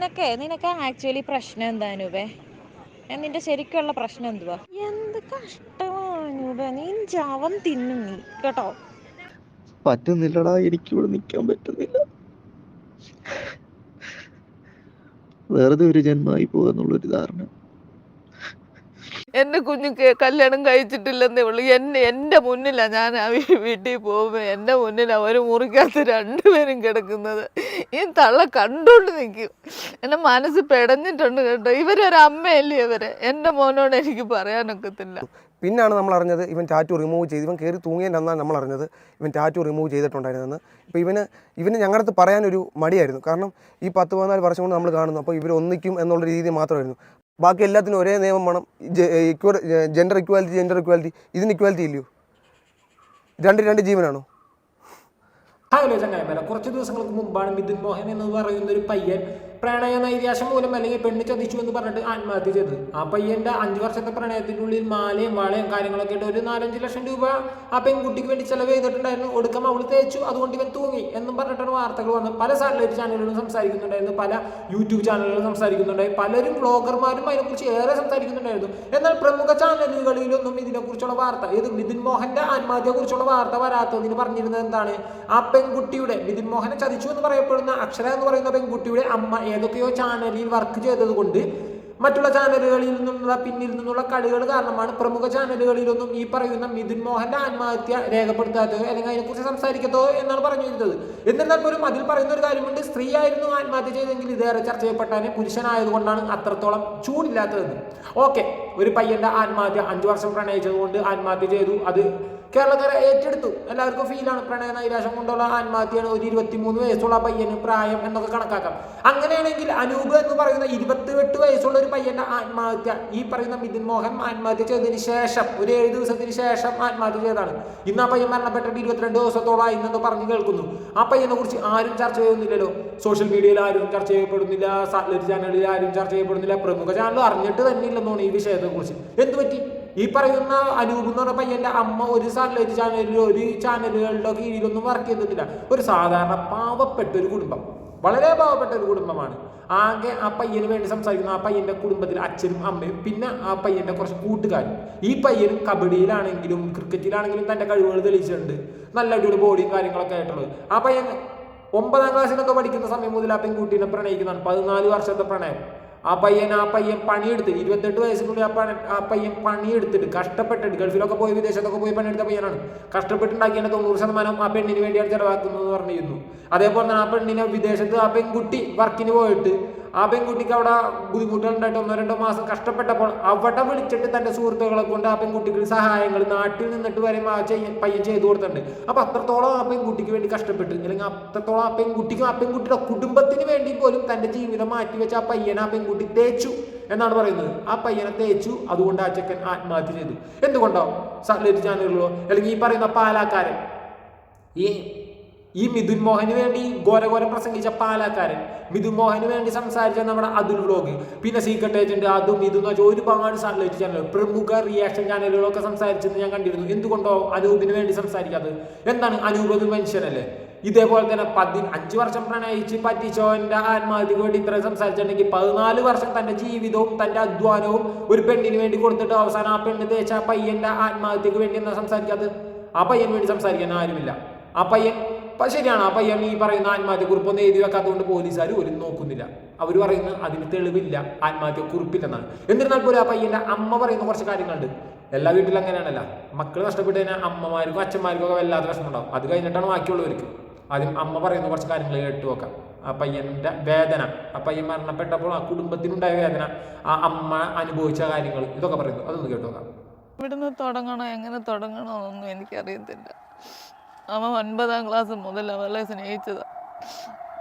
നിനക്കേ നിനക്ക് ആക്ച്വലി പ്രശ്നം എന്താ വേ? നിന്റെ ശരിക്കുള്ള പ്രശ്നം എന്തുവാ? എന്ത് കഷ്ടമാണ് നീ ജാവം തിന്നും നീ കേട്ടോ? പറ്റുന്നില്ലടാ എനിക്ക് ഇവിടെ നിൽക്കാൻ പറ്റുന്നില്ല. വെറുതെ ഒരു ജന്മമായി പോകുന്നുള്ളൊരു ധാരണ. എന്റെ കുഞ്ഞുക്ക് കല്യാണം കഴിച്ചിട്ടില്ലെന്നേ ഉള്ളൂ. എന്നെ എന്റെ മുന്നിലാണ് ഞാൻ ആ വീട്ടിൽ പോകുമ്പോൾ എന്റെ മുന്നിലാണ് ഒരു മുറിക്കകത്ത് രണ്ടുപേരും കിടക്കുന്നത്. ഈ തള്ള കണ്ടുകൊണ്ട് നിൽക്കും എന്റെ മനസ്സ് പെടഞ്ഞിട്ടുണ്ട് കേട്ടോ. ഇവരൊരമ്മയല്ലേ ഇവരെ? എന്റെ മോനോട് എനിക്ക് പറയാനൊക്കത്തില്ല. പിന്നാണ് നമ്മൾ അറിഞ്ഞത് ഇവൻ ടാറ്റു റിമൂവ് ചെയ്ത് ഇവൻ കയറി തൂങ്ങിയതിന്റെ നമ്മൾ അറിഞ്ഞത് ഇവൻ ടാറ്റു റിമൂവ് ചെയ്തിട്ടുണ്ടായിരുന്നെന്ന് ഇപ്പോൾ ഇവന് ഇവന് ഞങ്ങളുടെ അടുത്ത് പറയാനൊരു മടിയായിരുന്നു. കാരണം ഈ പത്ത് പതിനാല് വർഷം കൊണ്ട് നമ്മൾ കാണുന്നു. അപ്പോൾ ഇവരൊന്നിക്കും എന്നുള്ള രീതി മാത്രമായിരുന്നു. ബാക്കി എല്ലാത്തിനും ഒരേ നിയമം വേണം. ജെൻഡർ ഇക്വാലിറ്റി ജെൻഡർ ഇക്വാലിറ്റി ഇതിന് ഇക്വാലിറ്റി ഇല്ലയോ? രണ്ട് രണ്ട് ജീവനാണോ? ഹലോ കുറച്ച് ദിവസങ്ങൾക്ക് മുമ്പാണ് മിഥുൻ മോഹൻ എന്ന് പറയുന്ന ഒരു പയ്യൻ പ്രണയ നൈരാശ്യം മൂലം അല്ലെങ്കിൽ പെണ്ണ് ചതിച്ചു എന്ന് പറഞ്ഞിട്ട് ആത്മഹത്യ ചെയ്തത്. ആ പയ്യന്റെ അഞ്ചു വർഷത്തെ പ്രണയത്തിനുള്ളിൽ മാലയും വാളയും കാര്യങ്ങളൊക്കെ ആയിട്ട് ഒരു നാലഞ്ച് ലക്ഷം രൂപ ആ പെൺകുട്ടിക്ക് വേണ്ടി ചെലവ് ചെയ്തിട്ടുണ്ടായിരുന്നു. ഒടുക്കം അവൾ തേച്ചു. അതുകൊണ്ട് ഇവൻ തൂങ്ങി എന്നും പറഞ്ഞിട്ടാണ് വാർത്തകൾ വന്നത് പല സാറ്റലൈറ്റ് ചാനലുകളും സംസാരിക്കുന്നുണ്ടായിരുന്നു. പല യൂട്യൂബ് ചാനലുകളും സംസാരിക്കുന്നുണ്ടായി പലരും ബ്ലോഗർമാരും അതിനെക്കുറിച്ച് ഏറെ സംസാരിക്കുന്നുണ്ടായിരുന്നു. എന്നാൽ പ്രമുഖ ചാനലുകളിലൊന്നും ഇതിനെക്കുറിച്ചുള്ള വാർത്ത ഏത് മിഥുൻ മോഹന്റെ ആത്മഹത്യയെക്കുറിച്ചുള്ള വാർത്ത വരാത്തതിന് പറഞ്ഞിരുന്നത് എന്താണ്? ആ പെൺകുട്ടിയുടെ മിഥുൻ മോഹനെ ചതിച്ചു എന്ന് പറയപ്പെടുന്ന അക്ഷര എന്ന് പറയുന്ന പെൺകുട്ടിയുടെ അമ്മ ഏതൊക്കെയോ ചാനലിൽ വർക്ക് ചെയ്തത് കൊണ്ട് മറ്റുള്ള ചാനലുകളിൽ നിന്നുള്ള പിന്നിൽ നിന്നുള്ള കളികൾ കാരണമാണ് പ്രമുഖ ചാനലുകളിലൊന്നും ഈ പറയുന്ന മിഥുൻ മോഹന്റെ ആത്മഹത്യ രേഖപ്പെടുത്താത്തതോ അല്ലെങ്കിൽ അതിനെക്കുറിച്ച് സംസാരിക്കത്തോ എന്നാണ് പറഞ്ഞു വരുന്നത്. എന്നിരുന്നാൽ പോലും അതിൽ പറയുന്ന ഒരു കാര്യമുണ്ട് സ്ത്രീ ആയിരുന്നു ആത്മഹത്യ ചെയ്തെങ്കിൽ ഇതേറെ ചർച്ച ചെയ്യപ്പെട്ടാനെ പുരുഷനായതുകൊണ്ടാണ് അത്രത്തോളം ചൂടില്ലാത്തതെന്ന് ഓക്കെ ഒരു പയ്യന്റെ ആത്മഹത്യ അഞ്ചു വർഷം പ്രണയിച്ചതുകൊണ്ട് ആത്മഹത്യ ചെയ്തു അത് കേരളക്കാരെ ഏറ്റെടുത്തു. എല്ലാവർക്കും ഫീലാണ് പ്രണയ നൈരാശം കൊണ്ടുള്ള ആത്മഹത്യയാണ് ഒരു ഇരുപത്തിമൂന്ന് വയസ്സുള്ള പയ്യന് പ്രായം എന്നൊക്കെ കണക്കാക്കാം. അങ്ങനെയാണെങ്കിൽ അനൂപ് എന്ന് പറയുന്ന ഇരുപത്തിയെട്ട് വയസ്സുള്ള ഒരു പയ്യന്റെ ആത്മഹത്യ ഈ പറയുന്ന മിഥുൻ മോഹൻ ആത്മഹത്യ ചെയ്തതിന് ശേഷം ഒരു ഏഴ് ദിവസത്തിന് ശേഷം ആത്മഹത്യ ചെയ്തതാണ്. ഇന്ന് ആ പയ്യൻ മരണപ്പെട്ടിട്ട് ഇരുപത്തിരണ്ട് ദിവസത്തോളമായി എന്നൊക്കെ പറഞ്ഞു കേൾക്കുന്നു. ആ പയ്യനെ കുറിച്ച് ആരും ചർച്ച ചെയ്യുന്നില്ലല്ലോ സോഷ്യൽ മീഡിയയിൽ ആരും ചർച്ച ചെയ്യപ്പെടുന്നില്ല. സാറ്റലൈറ്റ് ചാനലിൽ ആരും ചർച്ച ചെയ്യപ്പെടുന്നില്ല. പ്രമുഖ ചാനൽ അറിഞ്ഞിട്ട് തന്നെ ഇല്ലെന്നാണ് ഈ വിഷയത്തെ കുറിച്ച്. എന്ത് പറ്റി? ഈ പറയുന്ന അനൂപ് എന്ന് പറഞ്ഞ പയ്യന്റെ അമ്മ ഒരു സാറ്റലൈറ്റ് ചാനലിലോ ഒരു ചാനലുകളിലോ കീഴിലൊന്നും വർക്ക് ചെയ്തിട്ടില്ല. ഒരു സാധാരണ പാവപ്പെട്ട ഒരു കുടുംബം. വളരെ പാവപ്പെട്ട ഒരു കുടുംബമാണ്. ആകെ ആ പയ്യന് വേണ്ടി സംസാരിക്കുന്ന ആ പയ്യന്റെ കുടുംബത്തിൽ അച്ഛനും അമ്മയും പിന്നെ ആ പയ്യന്റെ കുറച്ച് കൂട്ടുകാരും. ഈ പയ്യനും കബഡിയിലാണെങ്കിലും ക്രിക്കറ്റിലാണെങ്കിലും തന്റെ കഴിവുകൾ തെളിയിച്ചിട്ടുണ്ട്. നല്ല അടിപൊളി ബോഡിയും കാര്യങ്ങളൊക്കെ ആയിട്ടുള്ളത്. ആ പയ്യൻ ഒമ്പതാം ക്ലാസ്സിലൊക്കെ പഠിക്കുന്ന സമയം മുതൽ ആ പെൺകുട്ടീനെ പ്രണയിക്കുന്നതാണ്. പതിനാല് വർഷത്തെ പ്രണയം. ആ പയ്യൻ ആ പയ്യൻ പണിയെടുത്ത് ഇരുപത്തെട്ട് വയസ്സിനുള്ളിൽ ആ പണി ആ പയ്യൻ പണിയെടുത്തിട്ട് കഷ്ടപ്പെട്ടിട്ട് ഗൾഫിലൊക്കെ പോയി വിദേശത്തൊക്കെ പോയി പണിയെടുത്ത പയ്യനാണ്. കഷ്ടപ്പെട്ടുണ്ടാക്കിയതിന്റെ തൊണ്ണൂറ് ശതമാനം ആ പെണ്ണിന് വേണ്ടിയാണ് ചെലവാക്കുന്നത് എന്ന് പറഞ്ഞിരുന്നു. അതേപോലെ തന്നെ ആ പെണ്ണിനെ വിദേശത്ത് ആ പെൺകുട്ടി വർക്കിന് പോയിട്ട് ആ പെൺകുട്ടിക്ക് അവിടെ ബുദ്ധിമുട്ടുകൾ ഉണ്ടായിട്ട് ഒന്നോ രണ്ടോ മാസം കഷ്ടപ്പെട്ടപ്പോൾ അവിടെ വിളിച്ചിട്ട് തന്റെ സുഹൃത്തുക്കളെ കൊണ്ട് ആ പെൺകുട്ടിക്ക് സഹായങ്ങൾ നാട്ടിൽ നിന്നിട്ട് വരെ പയ്യൻ ചെയ്തു കൊടുത്തിട്ടുണ്ട്. അപ്പൊ അത്രത്തോളം ആ പെൺകുട്ടിക്ക് വേണ്ടി കഷ്ടപ്പെട്ടു അല്ലെങ്കിൽ അത്രത്തോളം ആ പെൺകുട്ടിക്കും ആ പെൺകുട്ടിയുടെ കുടുംബത്തിന് വേണ്ടി പോലും തന്റെ ജീവിതം മാറ്റിവെച്ച് ആ പയ്യനെ ആ പെൺകുട്ടി തേച്ചു എന്നാണ് പറയുന്നത്. ആ പയ്യനെ തേച്ചു അതുകൊണ്ട് ആ ചെക്കൻ ആത്മഹത്യ ചെയ്തു. എന്തുകൊണ്ടോ? സാറ്റലൈറ്റ് ചാനലുകളോ അല്ലെങ്കിൽ ഈ പറയുന്ന പാലാക്കാരൻ ഈ ഈ മിഥുൻ മോഹന് വേണ്ടി ഘോരഘോരം പ്രസംഗിച്ച പാലക്കാരൻ മിഥുൻ മോഹന് വേണ്ടി സംസാരിച്ച നമ്മുടെ അതുൽ വ്ലോഗ് പിന്നെ സീക്രട്ട് ഏജന്റ് അതും ഇതും വെച്ചാൽ ഒരുപാട് സാറ്റലൈറ്റ് ചാനലുകൾ പ്രമുഖ റിയാക്ഷൻ ചാനലുകളൊക്കെ സംസാരിച്ചെന്ന് ഞാൻ കണ്ടിരുന്നു. എന്തുകൊണ്ടോ അനൂപിന് വേണ്ടി സംസാരിക്കാത്തത്? എന്താണ് അനൂപ് ഒരു മനുഷ്യനല്ലേ ഇതേപോലെ തന്നെ പതി അഞ്ചു വർഷം പ്രണയിച്ച് പറ്റിച്ചോന്റെ ആത്മഹത്യക്ക് വേണ്ടി ഇത്രയും സംസാരിച്ചിട്ടുണ്ടെങ്കിൽ പതിനാല് വർഷം തന്റെ ജീവിതവും തന്റെ അധ്വാനവും ഒരു പെണ്ണിന് വേണ്ടി കൊടുത്തിട്ട് അവസാനം ആ പെണ്ണ് തേച്ച പയ്യന്റെ ആത്മഹത്യക്ക് വേണ്ടി എന്താ സംസാരിക്കാത്തത്? ആ പയ്യന് വേണ്ടി സംസാരിക്കാൻ ആരുമില്ല. ആ പയ്യൻ അപ്പൊ ശരിയാണ്. ആ പയ്യൻ ഈ പറയുന്ന ആത്മഹത്യ കുറിപ്പൊന്നും എഴുതി വെക്കാത്തതുകൊണ്ട് പോലീസുകാർ ഒരു നോക്കുന്നില്ല. അവർ പറയുന്നത് അതിന് തെളിവില്ല. ആത്മഹത്യ കുറിപ്പില്ലെന്നാണ്. എന്നിരുന്നാൽ പോലും ആ പയ്യന്റെ അമ്മ പറയുന്ന കുറച്ച് കാര്യങ്ങളുണ്ട്. എല്ലാ വീട്ടിലും അങ്ങനെയാണല്ല. മക്കൾ നഷ്ടപ്പെട്ട് കഴിഞ്ഞാൽ അമ്മമാർക്കും അച്ഛന്മാർക്കും ഒക്കെ വല്ലാത്ത വിഷമം ഉണ്ടാവും അത് കഴിഞ്ഞിട്ടാണ് ബാക്കിയുള്ളവർക്ക്. ആദ്യം അമ്മ പറയുന്ന കുറച്ച് കാര്യങ്ങൾ കേട്ട് നോക്കാം. ആ പയ്യന്റെ വേദന. ആ പയ്യൻ മരണപ്പെട്ടപ്പോൾ ആ കുടുംബത്തിനുണ്ടായ വേദന. ആ അമ്മ അനുഭവിച്ച കാര്യങ്ങൾ ഇതൊക്കെ പറയുന്നു. അതൊന്ന് കേട്ടു നോക്കാം. ഇവിടുന്ന് തുടങ്ങണോ? എങ്ങനെ തുടങ്ങണോ എന്നൊന്നും എനിക്കറിയത്തില്ല. അവൻ ഒൻപതാം ക്ലാസ് മുതൽ അവളെ സ്നേഹിച്ചത്.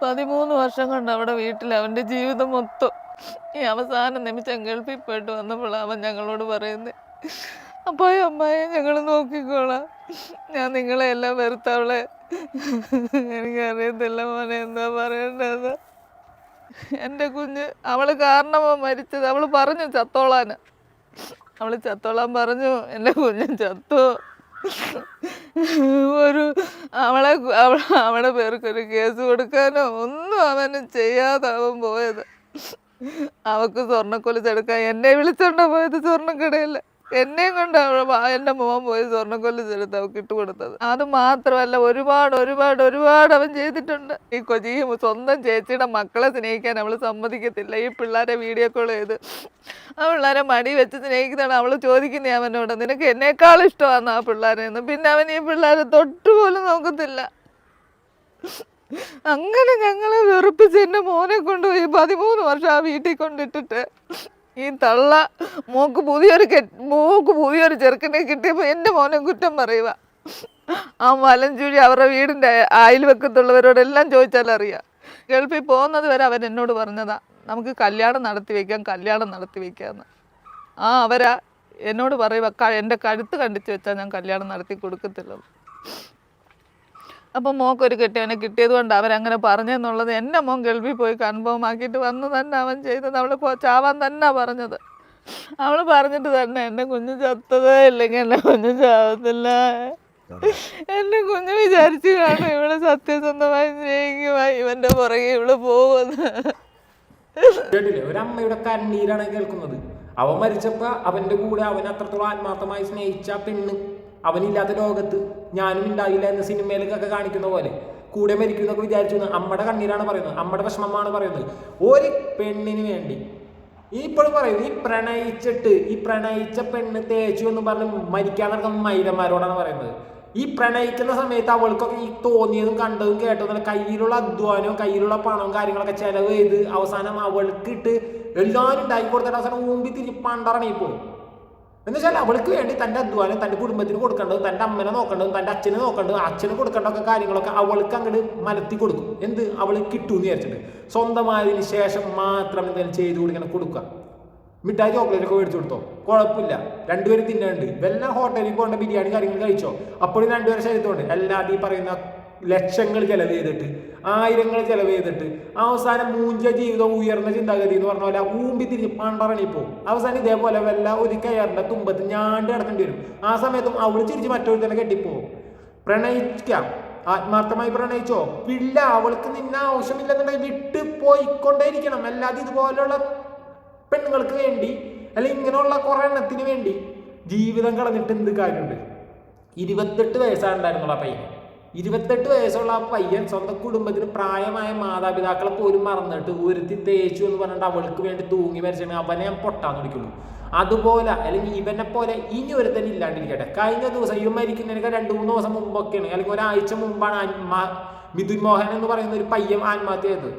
പതിമൂന്ന് വർഷം കൊണ്ട് അവിടെ വീട്ടിൽ അവന്റെ ജീവിതം മൊത്തം ഈ അവസാന നിമിഷം ഗൾഫിൽ പോയിട്ട് വന്നപ്പോൾ അവൻ ഞങ്ങളോട് പറയുന്നത് അപ്പോ അമ്മായി ഞങ്ങൾ നോക്കിക്കോളാം. ഞാൻ നിങ്ങളെ എല്ലാം വെറുത്തവളെ. എനിക്കറിയത്തില്ല മോനെ എന്താ പറയണ്ടത് എന്റെ കുഞ്ഞ് അവൾ കാരണമോ മരിച്ചത്. അവൾ പറഞ്ഞു ചത്തോളാന്. അവൾ ചത്തോളാൻ പറഞ്ഞു എന്റെ കുഞ്ഞ് ചത്തു. ഒരു അവളെ അവളെ അവളുടെ പേർക്ക് ഒരു കേസ് കൊടുക്കാനോ ഒന്നും അവന് ചെയ്യാതെ അവൻ പോയത്. അവക്ക് സ്വർണക്കൊലിച്ചെടുക്കാൻ എന്നെ വിളിച്ചോണ്ടാ പോയത് സ്വർണക്കടയിൽ എന്നെയും കൊണ്ട് എന്റെ മോൻ പോയി സ്വർണക്കൊലിച്ചെടുത്ത് അവൾക്ക് ഇട്ട് കൊടുത്തത്. അത് മാത്രമല്ല ഒരുപാട് ഒരുപാട് ഒരുപാട് അവൻ ചെയ്തിട്ടുണ്ട്. ഈ കൊച്ചി സ്വന്തം ചേച്ചിയുടെ മക്കളെ സ്നേഹിക്കാൻ അവൾ സമ്മതിക്കത്തില്ല. ഈ പിള്ളേരെ വീഡിയോ കോൾ ചെയ്ത് ആ പിള്ളേരെ മടി വെച്ച് സ്നേഹിക്കുന്നതാണ് അവൾ ചോദിക്കുന്നേ അവനോട്. നിനക്ക് എന്നേക്കാൾ ഇഷ്ടമാണ് ആ പിള്ളേരെ എന്ന്. പിന്നെ അവൻ ഈ പിള്ളേരെ തൊട്ടുപോലും നോക്കത്തില്ല. അങ്ങനെ ഞങ്ങളെ വെറുപ്പിച്ച് എന്റെ മോനെ കൊണ്ടുപോയി പതിമൂന്ന് വർഷം ആ വീട്ടിൽ കൊണ്ടിട്ടിട്ട് ഈ തള്ള മോക്ക് പുതിയൊരു മോക്ക് പുതിയൊരു ചെറുക്കനെ കിട്ടിയപ്പോൾ എന്റെ മോനെ കുറ്റം പറയുക ആ മലഞ്ചുഴി അവരുടെ വീടിന്റെ അയൽവക്കത്തുള്ളവരോടെല്ലാം ചോദിച്ചാൽ അറിയാം. ഗൾഫിൽ പോകുന്നത് വരെ അവൻ എന്നോട് പറഞ്ഞതാ നമുക്ക് കല്യാണം നടത്തി വയ്ക്കാം കല്യാണം നടത്തി വയ്ക്കാമെന്ന് ആ അവരാ എന്നോട് പറയുക എന്റെ കഴുത്ത് കണ്ടിച്ച് വെച്ചാൽ ഞാൻ കല്യാണം നടത്തി കൊടുക്കത്തില്ലല്ലോ അപ്പം മോക്കൊരു കെട്ടിയവനെ കിട്ടിയത് കൊണ്ട് അവരങ്ങനെ പറഞ്ഞെന്നുള്ളത് എന്റെ മോൻ ഗൾഫിൽ പോയി കൺഫേം ആക്കിയിട്ട് വന്ന് തന്നെ അവൻ ചെയ്തത്. അവൾ ചാവാൻ തന്നെ പറഞ്ഞത്. അവൾ പറഞ്ഞിട്ട് തന്നെ എന്റെ കുഞ്ഞു ചത്തതേ ഇല്ലെങ്കിൽ എന്റെ കുഞ്ഞു ചാവത്തില്ല. എന്റെ കുഞ്ഞു വിചാരിച്ചു കാണും ഇവൾ സത്യസന്ധമായി സ്നേഹിക്കുമായി ഇവന്റെ പുറകെ ഇവൾ പോകുന്നു ഒരമ്മയുടെ കണ്ണീരാണ് കേൾക്കുന്നത്. അവൻ മരിച്ചപ്പോ അവന്റെ കൂടെ അവൻ അത്രത്തോളം ആത്മാർത്ഥമായി സ്നേഹിച്ച പെണ്ണ് അവനില്ലാത്ത ലോകത്ത് ഞാനും ഉണ്ടായില്ല എന്ന സിനിമയിലേക്കൊക്കെ കാണിക്കുന്ന പോലെ. കൂടെ മരിക്കുന്നൊക്കെ വിചാരിച്ചു അമ്മയുടെ കണ്ണീരാണ് പറയുന്നത്. അമ്മയുടെ വിഷമമാണ് പറയുന്നത്. ഒരു പെണ്ണിന് വേണ്ടി. ഈ ഇപ്പോഴും പറയുന്നു ഈ പ്രണയിച്ചിട്ട് ഈ പ്രണയിച്ച പെണ്ണ് തേച്ചു എന്ന് പറഞ്ഞ് മരിക്കാൻ നടക്കുന്ന മൈലന്മാരോടാണ് പറയുന്നത്. ഈ പ്രണയിക്കുന്ന സമയത്ത് അവൾക്കൊക്കെ ഈ തോന്നിയതും കണ്ടതും കേട്ടതും കയ്യിലുള്ള അധ്വാനവും കയ്യിലുള്ള പണവും കാര്യങ്ങളൊക്കെ ചെലവ് ചെയ്ത് അവസാനം അവൾക്ക് ഇട്ട് എല്ലാവരും ഉണ്ടാക്കി കൊടുത്തിട്ട് അവസാനം ഊമ്പി തിരി പണ്ടറണി പോകും എന്നുവെച്ചാൽ അവൾക്ക് വേണ്ടി തന്റെ അധ്വാനം തന്റെ കുടുംബത്തിന് കൊടുക്കേണ്ടതും തന്റെ അമ്മനെ നോക്കേണ്ടതും തന്റെ അച്ഛനെ നോക്കേണ്ടതും അച്ഛന് കൊടുക്കേണ്ടതൊക്കെ കാര്യങ്ങളൊക്കെ അവൾക്ക് അങ്ങോട്ട് മലത്തി കൊടുക്കും. എന്ത്? അവൾ കിട്ടുമെന്ന് വിചാരിച്ചിട്ട്. സ്വന്തമായതിന് ശേഷം മാത്രം എന്തെങ്കിലും ചെയ്ത് കൊടുക്കണം കൊടുക്കുക. മിഠായി ചോക്ലേറ്റ് ഒക്കെ മേടിച്ചു കൊടുത്തോ? കുഴപ്പമില്ല. രണ്ടുപേരും തിന്നുന്നുണ്ട് വല്ല ഹോട്ടലിൽ പോകേണ്ട ബിരിയാണി കാര്യങ്ങൾ കഴിച്ചോ? അപ്പോഴും രണ്ടുപേരും ശരീരത്തോണ്ട് എല്ലാവരും ഈ പറയുന്ന ലക്ഷങ്ങൾ ചെലവ് ചെയ്തിട്ട് ആയിരങ്ങൾ ചെലവ് ചെയ്തിട്ട് അവസാനം മൂഞ്ച ജീവിതം ഉയർന്ന ചിന്താഗതി എന്ന് പറഞ്ഞ പോലെ ഊമ്പി തിരിഞ്ഞ് പണ്ടറണി പോകും അവസാനം ഇതേപോലെ വല്ല ഒരു കയറിന്റെ തുമ്പത്ത് ഞാണ്ട് കിടക്കേണ്ടി വരും. ആ സമയത്തും അവൾ ചിരിച്ച് മറ്റൊരു തന്നെ കെട്ടിപ്പോവും. പ്രണയിക്കാം. ആത്മാർത്ഥമായി പ്രണയിച്ചോ? ഇല്ല അവൾക്ക് നിന്നെ ആവശ്യമില്ലെന്നുണ്ടെങ്കിൽ വിട്ട് പോയിക്കൊണ്ടേയിരിക്കണം. അല്ലാതെ ഇതുപോലുള്ള പെണ്ണുങ്ങൾക്ക് വേണ്ടി അല്ലെങ്കിൽ ഇങ്ങനെയുള്ള കുറെ എണ്ണത്തിന് വേണ്ടി ജീവിതം കളഞ്ഞിട്ട് എന്ത് കാര്യമുണ്ട്? ഇരുപത്തെട്ട് വയസ്സാണ് ഉണ്ടായിരുന്നുള്ള പയ്യൻ ഇരുപത്തെട്ട് വയസ്സുള്ള ആ പയ്യൻ സ്വന്തം കുടുംബത്തിന് പ്രായമായ മാതാപിതാക്കളെ പോലും മറന്നിട്ട് ഒരുത്തി തേച്ചു എന്ന് പറഞ്ഞിട്ട് അവൾക്ക് വേണ്ടി തൂങ്ങി മരിച്ചിട്ടുണ്ടെങ്കിൽ അവനെ ഞാൻ പൊട്ടാന്ന് വിളിക്കുള്ളൂ. അതുപോലെ അല്ലെങ്കിൽ ഇവനെ പോലെ ഇനി ഒരുത്തൻ ഇല്ലാണ്ടിരിക്കട്ടെ. കഴിഞ്ഞ ദിവസം ഇവ മരിക്കുന്നതിനൊക്കെ രണ്ട് മൂന്ന് ദിവസം മുമ്പൊക്കെയാണ്. അല്ലെങ്കിൽ ഒരാഴ്ച മുമ്പാണ് മിഥുൻ മോഹൻ എന്ന് പറയുന്ന ഒരു പയ്യൻ ആത്മഹത്യ ചെയ്തത്.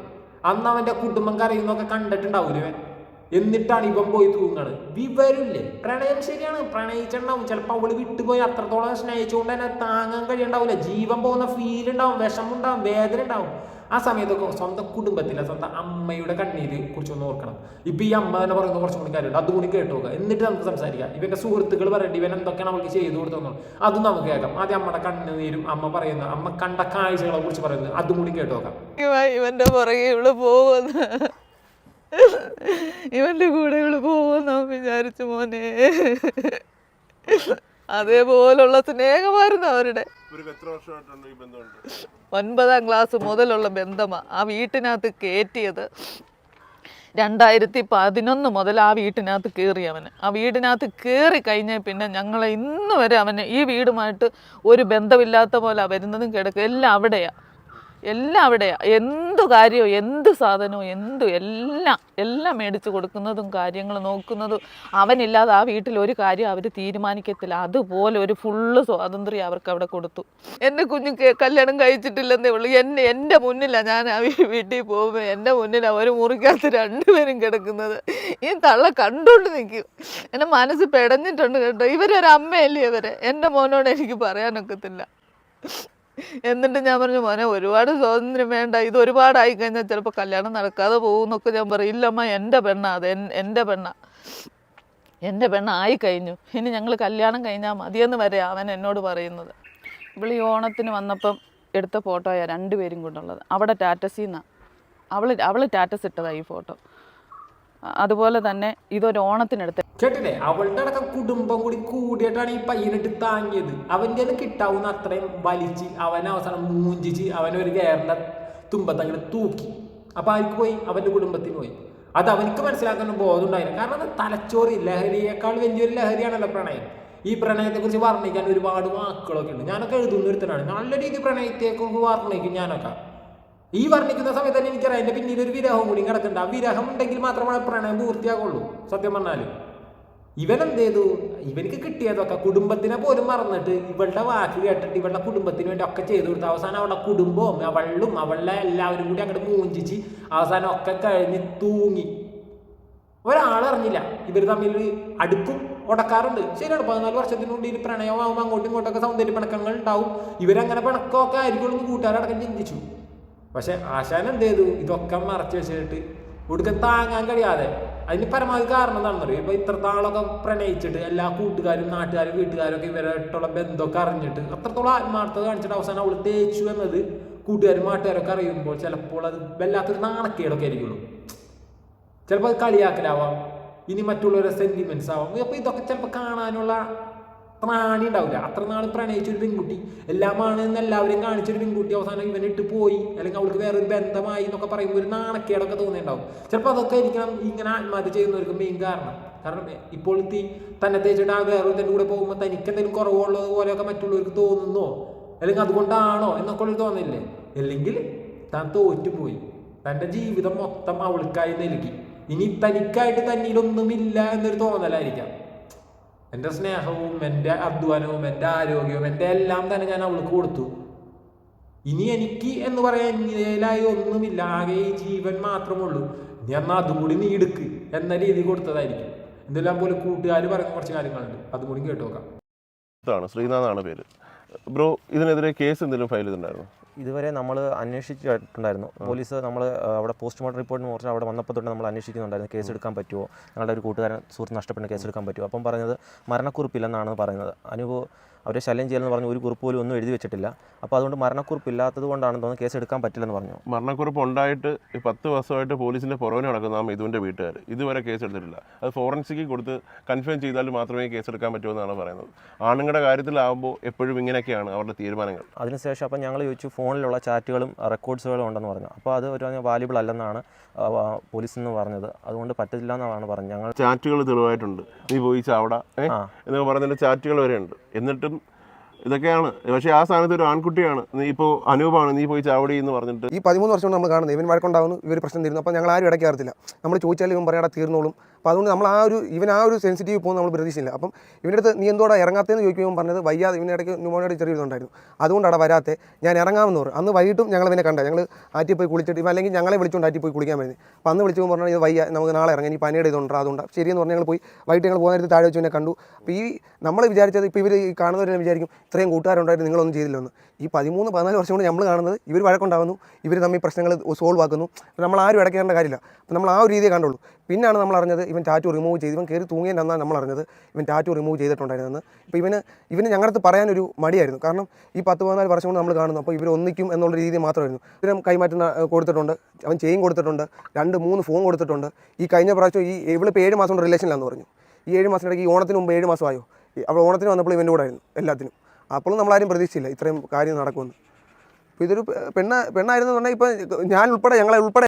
അന്ന് അവന്റെ കുടുംബം കരയുന്നൊക്കെ കണ്ടിട്ടുണ്ടാവൂല എന്നിട്ടാണ് ഇവൻ പോയി തൂങ്ങണത്. വിവരില്ലേ പ്രണയം ശരിയാണ്. പ്രണയിച്ചിട്ടുണ്ടാവും. ചിലപ്പോൾ അവൾ വിട്ടുപോയി. അത്രത്തോളം സ്നേഹിച്ചുകൊണ്ട് തന്നെ താങ്ങാൻ കഴിയണ്ടാവില്ല ജീവൻ പോകുന്ന ഫീൽ ഉണ്ടാവും. വിഷമം ഉണ്ടാവും വേദന ഉണ്ടാവും. ആ സമയത്തൊക്കെ സ്വന്തം കുടുംബത്തിലെ സ്വന്തം അമ്മയുടെ കണ്ണീര് കുറിച്ചൊന്ന് ഓർക്കണം. ഇപ്പൊ ഈ അമ്മ തന്നെ പറയുന്ന കുറച്ചും കൂടി കാര്യമുണ്ട്. അതുകൂടി കേട്ടു നോക്കുക എന്നിട്ട് നമുക്ക് സംസാരിക്കാം. ഇവന്റെ സുഹൃത്തുക്കൾ പറയട്ടെ ഇവൻ എന്തൊക്കെയാണ് അവൾക്ക് ചെയ്തു കൊടുത്തതെന്നു? അതും നമുക്ക് കേൾക്കാം. ആദ്യം അമ്മയുടെ കണ്ണുനീരും അമ്മ പറയുന്ന അമ്മ കണ്ട കാഴ്ചകളെ കുറിച്ച് പറയുന്നത്. അതും കൂടി കേട്ടു നോക്കാം. ഇവന്റെ പുറകെ ഇവൾ പോകുമെന്ന് ഇവന്റെ കൂടെ ഇവൾ പോകുമെന്ന് വിചാരിച്ചു മോനെ. അതേപോലുള്ള സ്നേഹമായിരുന്നു അവരുടെ. ഒൻപതാം ക്ലാസ് മുതലുള്ള ബന്ധമാണ് ആ വീട്ടിനകത്ത് കയറ്റിയത് രണ്ടായിരത്തി പതിനൊന്ന് മുതൽ ആ വീട്ടിനകത്ത് കയറി അവന്. ആ വീടിനകത്ത് കയറി കഴിഞ്ഞാൽ പിന്നെ ഞങ്ങളെ ഇന്ന് വരെ അവന് ഈ വീടുമായിട്ട് ഒരു ബന്ധമില്ലാത്ത പോലെ വരുന്നതും കിടക്കുക എല്ലാം അവിടെയാണ് എല്ലാം അവിടെയാണ് എന്തു കാര്യവും എന്ത് സാധനവും എന്തു എല്ലാം എല്ലാം മേടിച്ചു കൊടുക്കുന്നതും കാര്യങ്ങൾ നോക്കുന്നതും അവനില്ലാതെ ആ വീട്ടിൽ ഒരു കാര്യം അവർ തീരുമാനിക്കത്തില്ല. അതുപോലെ ഒരു ഫുള്ള് സ്വാതന്ത്ര്യം അവർക്ക് അവിടെ കൊടുത്തു. എന്റെ കുഞ്ഞു കല്യാണം കഴിച്ചിട്ടില്ലെന്നേ ഉള്ളൂ. എന്നെ എന്റെ മുന്നിലാണ് ഞാൻ ആ വീട്ടിൽ പോകുമ്പോൾ എന്റെ മുന്നിലാണ് ഒരു മുറിക്കകത്ത് രണ്ടുപേരും കിടക്കുന്നത്. ഈ തള്ള കണ്ടുകൊണ്ട് നിൽക്കും എന്റെ മനസ്സ് പെടഞ്ഞിട്ടുണ്ട് കേട്ടോ. ഇവരൊരമ്മയല്ലേ ഇവരെ? ഇവർ എന്റെ മോനോട് എനിക്ക് പറയാനൊക്കത്തില്ല. എന്നിട്ട് ഞാൻ പറഞ്ഞു മോനെ ഒരുപാട് സ്വാതന്ത്ര്യം വേണ്ട. ഇത് ഒരുപാടായി കഴിഞ്ഞാൽ ചിലപ്പോൾ കല്യാണം നടക്കാതെ പോകുമെന്നൊക്കെ ഞാൻ പറയും. ഇല്ലമ്മ എന്റെ പെണ്ണാ അത്. എന്റെ പെണ്ണാ. എന്റെ പെണ്ണായി കഴിഞ്ഞു. ഇനി ഞങ്ങൾ കല്യാണം കഴിഞ്ഞാൽ മതിയെന്ന് വരെ അവൻ എന്നോട് പറയുന്നത്. ഇവൾ ഈ ഓണത്തിന് വന്നപ്പം എടുത്ത ഫോട്ടോയാണ് രണ്ടുപേരും കൊണ്ടുള്ളത്. അവിടെ ടാറ്റസിന്നാണ് അവൾ അവൾ ടാറ്റസ് ഇട്ടതാണ് ഈ ഫോട്ടോ. അതുപോലെ തന്നെ ഇതൊരു ഓണത്തിനടുത്ത് ചേട്ടനെ അവളുടെ അടക്കം കുടുംബം കൂടി കൂടിയിട്ടാണ് ഈ പയ്യനിട്ട് താങ്ങിയത്. അവന്റെ അത് കിട്ടാവുന്ന അത്രയും വലിച്ച് അവൻ അവസാനം മൂഞ്ചിച്ച് ഒരു കയറിന്റെ തുമ്പത്തങ്ങനെ തൂക്കി. അപ്പൊ ആർക്ക് പോയി? അവന്റെ കുടുംബത്തിന് പോയി. അത് അവനിക്ക് മനസ്സിലാക്കാൻ ബോധം ഉണ്ടായിരുന്നു കാരണം അത് തലച്ചോറി ലഹരിയേക്കാൾ വലിയൊരു ലഹരിയാണല്ലോ പ്രണയം. ഈ പ്രണയത്തെ കുറിച്ച് വർണിക്കാൻ ഒരുപാട് വാക്കുകളൊക്കെ ഉണ്ട്. ഞാനൊക്കെ എഴുതുന്ന ഒരുത്തനാണ്. നല്ല രീതിയിൽ പ്രണയത്തെക്കുറിച്ച് വർണിക്കും ഞാനൊക്കെ. ഈ വർണിക്കുന്ന സമയത്ത് തന്നെ എനിക്കറിയാം. എന്റെ പിന്നീട് ഒരു വിരഹവും കൂടി കിടക്കുന്നുണ്ട്. ആ വിരഹം ഉണ്ടെങ്കിൽ മാത്രമാണ് പ്രണയം പൂർത്തിയാകുള്ളൂ. സത്യം പറഞ്ഞാൽ ഇവൻ എന്ത് ചെയ്തു? ഇവനിക്ക് കിട്ടിയതൊക്കെ കുടുംബത്തിനെ പോലും മറന്നിട്ട് ഇവളുടെ വാക്ക് കേട്ടിട്ട് ഇവളുടെ കുടുംബത്തിന് വേണ്ടി ഒക്കെ ചെയ്തു കൊടുത്തു അവസാനം അവളുടെ കുടുംബവും അവളും അവളുടെ എല്ലാവരും കൂടി അങ്ങോട്ട് മൂഞ്ചിച്ച് അവസാനം ഒക്കെ കഴിഞ്ഞ് തൂങ്ങി. ഒരാളറിഞ്ഞില്ല ഇവർ തമ്മിൽ അടുക്കും ഉടക്കാറുണ്ട്. ശരിയാണ്. പതിനാല് വർഷത്തിനുള്ളിൽ പ്രണയമാവും അങ്ങോട്ടും ഇങ്ങോട്ടൊക്കെ സൗന്ദര്യ പിണക്കങ്ങൾ ഉണ്ടാവും. ഇവരങ്ങനെ പിണക്കമൊക്കെ ആയിരിക്കും കൂട്ടുകാരടക്കം ചിന്തിച്ചു. പക്ഷെ ആശാൻ എന്ത് ചെയ്തു? ഇതൊക്കെ മറച്ചു വെച്ചിട്ട് ഇവിടുക്ക് താങ്ങാൻ കഴിയാതെ അതിന് പരമാവധി കാരണം എന്താണെന്ന് അറിയാം ഇപ്പൊ ഇത്ര താളൊക്കെ പ്രണയിച്ചിട്ട് എല്ലാ കൂട്ടുകാരും നാട്ടുകാരും വീട്ടുകാരും ഒക്കെ ഇവരായിട്ടുള്ള ബന്ധമൊക്കെ അറിഞ്ഞിട്ട് അത്രത്തോളം ആത്മാർത്ഥത കാണിച്ചിട്ട് അവസാനം അവൾ തേച്ചു എന്നത് കൂട്ടുകാരും നാട്ടുകാരൊക്കെ അറിയുമ്പോൾ ചിലപ്പോൾ അത് വല്ലാത്തൊരു നാണക്കേടൊക്കെ ആയിരിക്കുള്ളൂ. ചിലപ്പോൾ അത് കളിയാക്കലാവാം. ഇനി മറ്റുള്ളവരുടെ സെന്റിമെന്റ്സ് ആവാം. ഇതൊക്കെ ചിലപ്പോൾ കാണാനുള്ള പ്രാണി ഉണ്ടാവില്ല. അത്ര നാൾ പ്രണയിച്ചൊരു പെൺകുട്ടി. എല്ലാമാണ് എന്ന് എല്ലാവരും കാണിച്ചൊരു പെൺകുട്ടി. അവസാനം ഇവനിട്ട് പോയി. അല്ലെങ്കിൽ അവൾക്ക് വേറൊരു ബന്ധമായി എന്നൊക്കെ പറയുമ്പോൾ ഒരു നാണക്കേടൊക്കെ തോന്നിയിട്ടുണ്ടാവും. ചിലപ്പോൾ അതൊക്കെ ആയിരിക്കണം ഇങ്ങനെ ആത്മഹത്യ ചെയ്യുന്നവർക്ക് മെയിൻ കാരണം. കാരണം ഇപ്പോൾ തീ തന്നെ തേച്ചിട്ട് ആ വേറൊരു കൂടെ പോകുമ്പോൾ തനിക്ക് എന്തെങ്കിലും കുറവുള്ളത് പോലെയൊക്കെ മറ്റുള്ളവർക്ക് തോന്നുന്നോ? അല്ലെങ്കിൽ അതുകൊണ്ടാണോ എന്നൊക്കെ ഉള്ളൊരു തോന്നില്ലേ അല്ലെങ്കിൽ താൻ തോറ്റുപോയി. തന്റെ ജീവിതം മൊത്തം അവൾക്കായി നൽകി. ഇനി തനിക്കായിട്ട് തന്നിയിലൊന്നുമില്ല എന്നൊരു തോന്നലായിരിക്കാം. എന്റെ സ്നേഹവും എന്റെ അധ്വാനവും എന്റെ ആരോഗ്യവും എന്റെ എല്ലാം തന്നെ ഞാൻ അവൾക്ക് കൊടുത്തു. ഇനി എനിക്ക് എന്ന് പറയാൻ നിലയിലായി ഒന്നുമില്ല. ആകെ ഈ ജീവൻ മാത്രമുള്ളൂ നീ എന്നാൽ അതും കൂടി നീ എടുക്ക് എന്ന രീതി കൊടുത്തതായിരിക്കും. എന്തെല്ലാം പോലെ കൂട്ടുകാർ പറയുന്ന കുറച്ച് കാര്യങ്ങളുണ്ട്. അതും കൂടി കേട്ടു നോക്കാം ാണ് ശ്രീനാഥാണ് പേര്. ബ്രോ ഇതിനെതിരെ കേസ് എന്തെങ്കിലും ഫയൽ ചെയ്തിട്ടുണ്ടായിരുന്നു? ഇതുവരെ നമ്മൾ അന്വേഷിച്ചിട്ടുണ്ടായിരുന്നു. പോലീസ് നമ്മൾ അവിടെ പോസ്റ്റ്മോർട്ടം റിപ്പോർട്ടിന് കുറച്ച് അവിടെ വന്നപ്പോൾ തൊട്ട് നമ്മൾ അന്വേഷിക്കുന്നുണ്ടായിരുന്നു. കേസ് എടുക്കാൻ പറ്റുമോ ഞങ്ങളുടെ ഒരു കൂട്ടുകാരൻ സുഹൃത്ത് നഷ്ടപ്പെട്ട കേസ് എടുക്കാൻ പറ്റുമോ അപ്പം പറഞ്ഞത് മരണക്കുറിപ്പില്ലെന്നാണ് പറയുന്നത്. അനുഭവം അവരെ ശല്യം ചെയ്യലെന്ന് പറഞ്ഞ് ഒരു കുറിപ്പ് പോലും ഒന്നും എഴുതി വെച്ചിട്ടില്ല. അപ്പോൾ അതുകൊണ്ട് മരണക്കുറിപ്പ് ഇല്ലാത്തത് കൊണ്ടാണെന്ന് തോന്നുന്നു കേസ് എടുക്കാൻ പറ്റില്ലെന്ന് പറഞ്ഞു. മരണക്കുറിപ്പ് ഉണ്ടായിട്ട് ഈ പത്ത് വർഷമായിട്ട് പോലീസിന്റെ പുറകിന് നടക്കുന്ന ആ മിഥുവിന്റെ വീട്ടുകാർ ഇതുവരെ കേസ് എടുത്തിട്ടില്ല. അത് ഫോറൻസിക്ക് കൊടുത്ത് കൺഫേം ചെയ്താൽ മാത്രമേ കേസ് എടുക്കാൻ പറ്റൂ എന്നാണ് പറയുന്നത്. ആണുങ്ങളുടെ കാര്യത്തിലാവുമ്പോൾ എപ്പോഴും ഇങ്ങനെയൊക്കെയാണ് അവരുടെ തീരുമാനങ്ങൾ. അതിനുശേഷം അപ്പം ഞങ്ങൾ ചോദിച്ചു ഫോണിലുള്ള ചാറ്റുകളും റെക്കോർഡ്സുകളും ഉണ്ടെന്ന് പറഞ്ഞു. അപ്പോൾ അത് ഒരു വാല്യുബിൾ അല്ലെന്നാണ് പോലീസ് എന്ന് പറഞ്ഞത്. അതുകൊണ്ട് പറ്റില്ല എന്നാണ് പറഞ്ഞത്. ഞങ്ങൾ ചാറ്റുകൾ തെളിവായിട്ടുണ്ട്. നീ പോയി ചാവട. എന്നൊക്കെ പറയുന്നതിന്റെ ചാറ്റുകൾ വരെ ഉണ്ട് എന്നിട്ടും ഇതൊക്കെയാണ്. പക്ഷേ ആ സ്ഥാനത്ത് ഒരു ആൺകുട്ടിയാണ്. നീ ഇപ്പോൾ അനൂപാണ് നീ പോയി ചാവടി എന്ന് പറഞ്ഞിട്ട്. ഈ പതിമൂന്ന് വർഷം കൊണ്ട് നമ്മൾ കാണുന്നത് ഇവൻ വഴക്കുണ്ടാവുന്നു ഇവർ പ്രശ്നം തീരുന്നു. അപ്പോൾ ഞങ്ങൾ ആരും ഇടയ്ക്ക് അറിയത്തില്ല നമ്മൾ ചോദിച്ചാലും ഇവൻ പറയാടെ തീർന്നോളും. അപ്പോൾ അതുകൊണ്ട് നമ്മൾ ആ ഒരു ഇവൻ ആ ഒരു സെൻസിറ്റീവ് പോകുന്ന നമ്മൾ പ്രതീക്ഷയില്ല അപ്പം ഇവന്റെ അടുത്ത് നീ എന്തോടാ ഇറങ്ങാത്തതെന്ന് ചോദിക്കുമ്പോൾ പറഞ്ഞത് വയ്യാതെ ഇവന്റെ ഇടയ്ക്ക് ന്യൂമോണിയുടെ ചെറിയ ഇതുണ്ടായിരുന്നു അതുകൊണ്ടാണ് വരാത്തെ ഞാൻ ഇറങ്ങാമെന്ന് പറഞ്ഞു. അന്ന് വൈകിട്ടും ഞങ്ങൾ ഇവനെ കണ്ടത് ഞങ്ങൾ ആറ്റി പോയി കുളിച്ചിട്ട് ഇപ്പം അല്ലെങ്കിൽ ഞങ്ങളെ വിളിച്ചുകൊണ്ട് ആറ്റി പോയി കുളിക്കാൻ വരുന്നത്. അപ്പോൾ അന്ന് വിളിച്ചു പറഞ്ഞാൽ ഇത് വയ്യ നമുക്ക് നാളെ ഇറങ്ങി ഈ പനിയുടെ ഇതുണ്ട് അതുകൊണ്ട് ശരിയെന്ന് പറഞ്ഞാൽ ഞങ്ങൾ പോയി. വൈകിട്ട് ഞങ്ങൾ പോകുന്ന താഴെ വെച്ച് ഇവനെ കണ്ടു. അപ്പോൾ ഈ നമ്മൾ വിചാരിച്ചത് ഇപ്പോൾ ഇവർ കാണുന്നവരെല്ലാം വിചാരിക്കും ഇത്രയും കൂട്ടുകാരുണ്ടായിട്ട് നിങ്ങളൊന്നും ചെയ്തില്ലെന്ന്. ഈ പതിമൂന്ന് പതിനാല് വർഷം കൊണ്ട് നമ്മൾ കാണുന്നത് ഇവർ വഴക്കുണ്ടാകുന്നു ഇവർ തമ്മിൽ പ്രശ്നങ്ങൾ സോൾവ് ആക്കുന്നു. നമ്മൾ ആരും ഇടയ്ക്കേണ്ട കാര്യമില്ല. അപ്പോൾ നമ്മൾ ആ ഒരു രീതിയെ കണ്ടുള്ളൂ. പിന്നാണ് നമ്മൾ അറിഞ്ഞത് ഇവൻ ടാറ്റു റിമൂവ് ചെയ്ത് ഇവൻ കയറി തൂങ്ങിയതിന്റെ അന്നാണ് നമ്മൾ അറിഞ്ഞത് ഇവൻ ടാറ്റു റിമൂവ് ചെയ്തിട്ടുണ്ടായിരുന്നെന്ന്. ഇപ്പോൾ ഇവന് ഇവന് ഞങ്ങളുടെ പറയാനൊരു മടിയായിരുന്നു. കാരണം ഈ പത്ത് പതിനാല് വർഷം കൊണ്ട് നമ്മൾ കാണുന്നു. അപ്പോൾ ഇവർ ഒന്നിക്കും എന്നുള്ള രീതി മാത്രമായിരുന്നു. ഇവരും കൈമാറ്റം കൊടുത്തിട്ടുണ്ട്. അവൻ ചെയിൻ കൊടുത്തിട്ടുണ്ട്. രണ്ട് മൂന്ന് ഫോൺ കൊടുത്തിട്ടുണ്ട്. ഈ കഴിഞ്ഞ പ്രാവശ്യം ഈ ഇവളിപ്പോൾ ഏഴ് മാസം കൊണ്ട് റിലേഷനിലാന്ന് പറഞ്ഞു. ഈ ഏഴ് മാസത്തിനിടയ്ക്ക് ഈ ഓണത്തിന് മുമ്പ് ഏഴ് മാസമായോ? അവൾ ഓണത്തിന് വന്നപ്പോൾ ഇവന്റെ കൂടെ ആയിരുന്നു എല്ലാത്തിനും. അപ്പോഴും നമ്മളാരും പ്രതീക്ഷിച്ചില്ല ഇത്രയും കാര്യം നടക്കുമെന്ന്. അപ്പോൾ ഇതൊരു പെണ്ണ പെണ്ണായിരുന്നുണ്ടെങ്കിൽ ഇപ്പം ഞാൻ ഉൾപ്പെടെ ഞങ്ങളെ ഉൾപ്പെടെ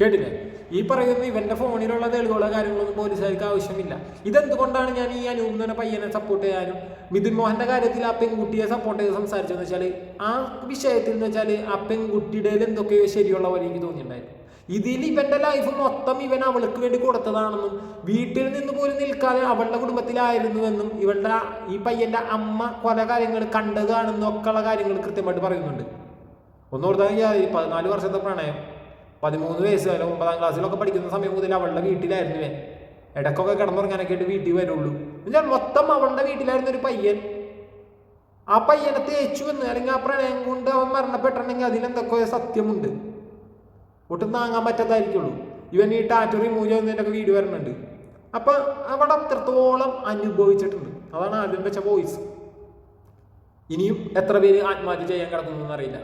കേട്ടില്ലേ? ഈ പറയുന്ന ഇവന്റെ ഫോണിലുള്ള തെളിവുകളോ കാര്യങ്ങളൊന്നും പോലീസുകാർക്ക് ആവശ്യമില്ല. ഇതെന്തുകൊണ്ടാണ് ഞാൻ ഈ അനൂപിനെ പയ്യനെ സപ്പോർട്ട് ചെയ്യാനും? മിഥുൻ മോഹന്റെ കാര്യത്തിൽ ആ പെൺകുട്ടിയെ സപ്പോർട്ട് ചെയ്ത് സംസാരിച്ചതെന്ന് വെച്ചാൽ ആ വിഷയത്തിൽ എന്ന് വെച്ചാൽ ആ പെൺകുട്ടിയുടെ എന്തൊക്കെയോ ശരിയുള്ള പോലെ എനിക്ക് തോന്നിയിട്ടുണ്ടായിരുന്നു. ഇതിൽ ഇവന്റെ ലൈഫ് മൊത്തം ഇവൻ അവൾക്ക് വേണ്ടി കൊടുത്തതാണെന്നും വീട്ടിൽ നിന്ന് പോലും നിൽക്കാതെ അവളുടെ കുടുംബത്തിലായിരുന്നുവെന്നും ഇവളുടെ ഈ പയ്യന്റെ അമ്മ പല കാര്യങ്ങൾ കണ്ടതാണെന്നും ഒക്കെയുള്ള കാര്യങ്ങൾ കൃത്യമായിട്ട് പറയുന്നുണ്ട്. ഒന്നോർത്താൽ പതിനാല് വർഷത്തെ പ്രണയം. പതിമൂന്ന് വയസ്സ് അല്ല ഒമ്പതാം ക്ലാസ്സിലൊക്കെ പഠിക്കുന്ന സമയം മുതൽ അവളുടെ വീട്ടിലായിരുന്നു ഇവൻ. ഇടക്കൊക്കെ കിടന്നുറങ്ങാനൊക്കെ വീട്ടിൽ വരുള്ളൂ. എന്നാൽ മൊത്തം അവളുടെ വീട്ടിലായിരുന്ന ഒരു പയ്യൻ. ആ പയ്യനെ തേച്ചു എന്ന് അല്ലെങ്കിൽ ആ പ്രണയം കൊണ്ട് അവൻ മരണപ്പെട്ടിട്ടുണ്ടെങ്കിൽ അതിലെന്തൊക്കെ സത്യമുണ്ട്. ഒട്ടും താങ്ങാൻ പറ്റാത്തതായിരിക്കുള്ളൂ ഇവൻ ഈ ടാറ്ററി റിമൂവ് ചെയ്യുന്നതിന്റെയൊക്കെ വീഡിയോ വരുന്നുണ്ട് അപ്പം അവിടെ അത്രത്തോളം അനുഭവിച്ചിട്ടുണ്ട്. അതാണ് ആദ്യം വെച്ച വോയിസ് ഇനിയും എത്ര പേര് ആത്മഹത്യ ചെയ്യാൻ കിടക്കുന്നു അറിയില്ല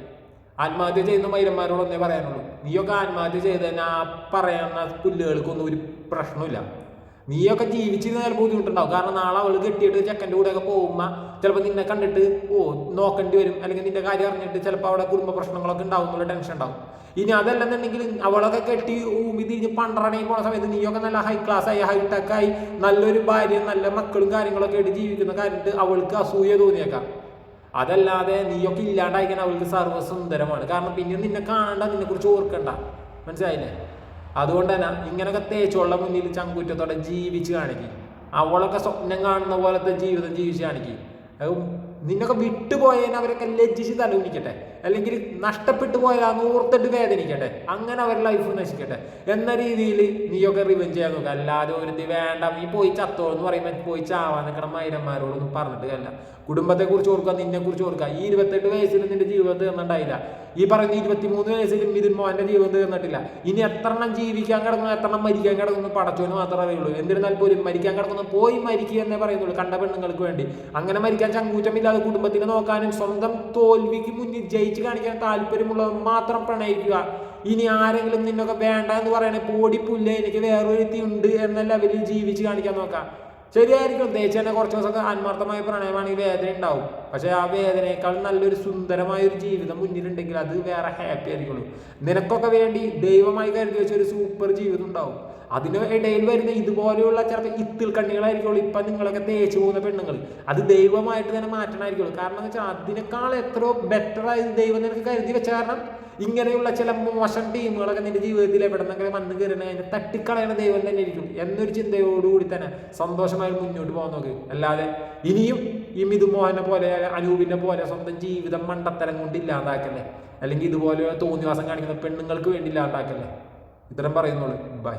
ആത്മഹത്യ ചെയ്യുന്ന മൈരന്മാരോടൊന്നേ പറയാനുള്ളൂ. നീയൊക്കെ ആത്മഹത്യ ചെയ്ത് തന്നെ ആ പറയുന്ന പുല്ലുകൾക്കൊന്നും ഒരു പ്രശ്നമില്ല നീയൊക്കെ ജീവിച്ചിരുന്ന ചിലപ്പോൾ ബുദ്ധിമുട്ടുണ്ടാവും. കാരണം നാളെ അവൾ കെട്ടിയിട്ട് ചെക്കന്റെ കൂടെയൊക്കെ പോകുമ്പോൾ ചിലപ്പോൾ നിന്നെ കണ്ടിട്ട് ഓ നോക്കേണ്ടി വരും. അല്ലെങ്കിൽ നിന്റെ കാര്യം അറിഞ്ഞിട്ട് ചിലപ്പോൾ അവിടെ കുടുംബ പ്രശ്നങ്ങളൊക്കെ ഉണ്ടാവും എന്നുള്ള ടെൻഷൻ ഉണ്ടാവും. ഇനി അതല്ലെന്നുണ്ടെങ്കിൽ അവളൊക്കെ കെട്ടി ഊമി തിരിഞ്ഞ് പണ്ടറണി പോണ സമയത്ത് നീയൊക്കെ നല്ല ഹൈ ക്ലാസ് ആയി ഹൈടെക് ആയി നല്ലൊരു ഭാര്യ നല്ല മക്കളും കാര്യങ്ങളൊക്കെ ആയിട്ട് ജീവിക്കുന്ന കാര്യത്തിൽ അവൾക്ക് അസൂയ തോന്നിയേക്കാം. അതല്ലാതെ നീയൊക്കെ ഇല്ലാണ്ടായിക്കാൻ അവൾക്ക് സർവസുന്ദരമാണ്. കാരണം പിന്നെ നിന്നെ കാണണ്ട നിന്നെ കുറിച്ച് ഓർക്കണ്ട. മനസ്സിലായില്ലേ? അതുകൊണ്ട് തന്നെ ഇങ്ങനൊക്കെ തേച്ചുള്ള മുന്നിൽ ചങ്കുറ്റത്തോടെ ജീവിച്ച് കാണിക്കും. അവളൊക്കെ സ്വപ്നം കാണുന്ന പോലത്തെ ജീവിതം ജീവിച്ച് കാണിക്കും. നിന്നൊക്കെ വിട്ടുപോയതിനെ അവരൊക്കെ ലജ്ജിച്ച് തലകുനിക്കട്ടെ അല്ലെങ്കിൽ നഷ്ടപ്പെട്ടു പോയാൽ ഓർത്തിട്ട് വേദനിക്കട്ടെ. അങ്ങനെ അവർ ലൈഫ് നശിക്കട്ടെ. എന്ന രീതിയിൽ നീയൊക്കെ റിവെഞ്ച് ചെയ്യാൻ നോക്കുക അല്ലാതെ ഒരു വേണ്ട നീ പോയി ചത്തോ എന്ന് പറയുമ്പോൾ പോയി ചാവാൻ നിൽക്കണം മൈരന്മാരോടൊന്നും പറഞ്ഞിട്ട് അല്ല കുടുംബത്തെ കുറിച്ച് ഓർക്കുക നിന്നെ കുറിച്ച് ഓർക്കുക ഈ ഇരുപത്തെട്ട് വയസ്സിൽ നിന്റെ ജീവിതം തീർന്നിട്ടായില്ല ഈ പറയുന്ന ഇരുപത്തിമൂന്ന് വയസ്സിലും ഇതിൽ മോന്റെ ജീവിതം തീർന്നിട്ടില്ല. ഇനി എത്രണ്ണം ജീവിക്കാൻ കിടക്കുന്നു എത്രണ്ണം മരിക്കാൻ കിടക്കുന്നു പടച്ചോന് മാത്രമേ അറിയുള്ളൂ. എന്നിരുന്നാൽ പോലും മരിക്കാൻ കിടക്കുന്നു പോയി മരിക്കുക എന്നേ പറയുന്നുള്ളൂ കണ്ട പെണ്ണുങ്ങൾക്ക് വേണ്ടി. അങ്ങനെ മരിക്കാൻ ചങ്കൂറ്റമില്ലാതെ കുടുംബത്തിനെ നോക്കാനും സ്വന്തം തോൽവിക്ക് മുന്നിൽ ജയിച്ച് കാണിക്കാൻ താല്പര്യമുള്ളവർ മാത്രം പ്രണയിക്കുക. ഇനി ആരെങ്കിലും നിന്നൊക്കെ വേണ്ട എന്ന് പറയണേ പോടിപ്പില്ല പുല്ല എനിക്ക് വേറൊരുത്തി ഉണ്ട് എന്ന ലെവലിൽ ജീവിച്ച് കാണിക്കാൻ നോക്കാം ശരിയായിരിക്കും. തേച്ച് തന്നെ കുറച്ച് ദിവസമൊക്കെ ആത്മാർത്ഥമായ പ്രണയമാണെങ്കിൽ വേദന ഉണ്ടാവും. പക്ഷെ ആ വേദനയേക്കാൾ നല്ലൊരു സുന്ദരമായ ഒരു ജീവിതം മുന്നിലുണ്ടെങ്കിൽ അത് വേറെ ഹാപ്പി ആയിരിക്കുള്ളൂ. നിനക്കൊക്കെ വേണ്ടി ദൈവമായി കരുതി വെച്ച ഒരു സൂപ്പർ ജീവിതം ഉണ്ടാവും. അതിന് ഇടയിൽ വരുന്ന ഇതുപോലെയുള്ള ചിലപ്പോൾ ഇത്തിൽ കണ്ണികളായിരിക്കുള്ളൂ. ഇപ്പം നിങ്ങളൊക്കെ തേച്ചു പോകുന്ന പെണ്ണുങ്ങൾ. അത് ദൈവമായിട്ട് തന്നെ മാറ്റണമായിരിക്കുള്ളൂ. കാരണം എന്ന് വെച്ചാൽ അതിനേക്കാൾ എത്രയോ ബെറ്റർ ആയി ദൈവം നിനക്ക് കരുതി വെച്ച കാരണം ഇങ്ങനെയുള്ള ചില മോശം ടീമുകളൊക്കെ നിന്റെ ജീവിതത്തിൽ എവിടെന്നെങ്കിലും വന്ന് കയറണ അതിനെ തട്ടിക്കളയണ ദൈവം തന്നെ ഇരിക്കും എന്നൊരു ചിന്തയോടുകൂടി തന്നെ സന്തോഷമായി മുന്നോട്ട് പോകാൻ നോക്ക്. അല്ലാതെ ഇനിയും ഈ മിഥുമോഹനെ പോലെ അനൂപിനെ പോലെ സ്വന്തം ജീവിതം മണ്ടത്തരം കൊണ്ട് ഇല്ലാതാക്കല്ലേ? അല്ലെങ്കിൽ ഇതുപോലെ തോന്നിവാസം കാണിക്കുന്ന പെണ്ണുങ്ങൾക്ക് വേണ്ടി ഇല്ലാതാക്കല്ലേ? ഇത്തരം പറയുന്നുള്ളൂ. ബൈ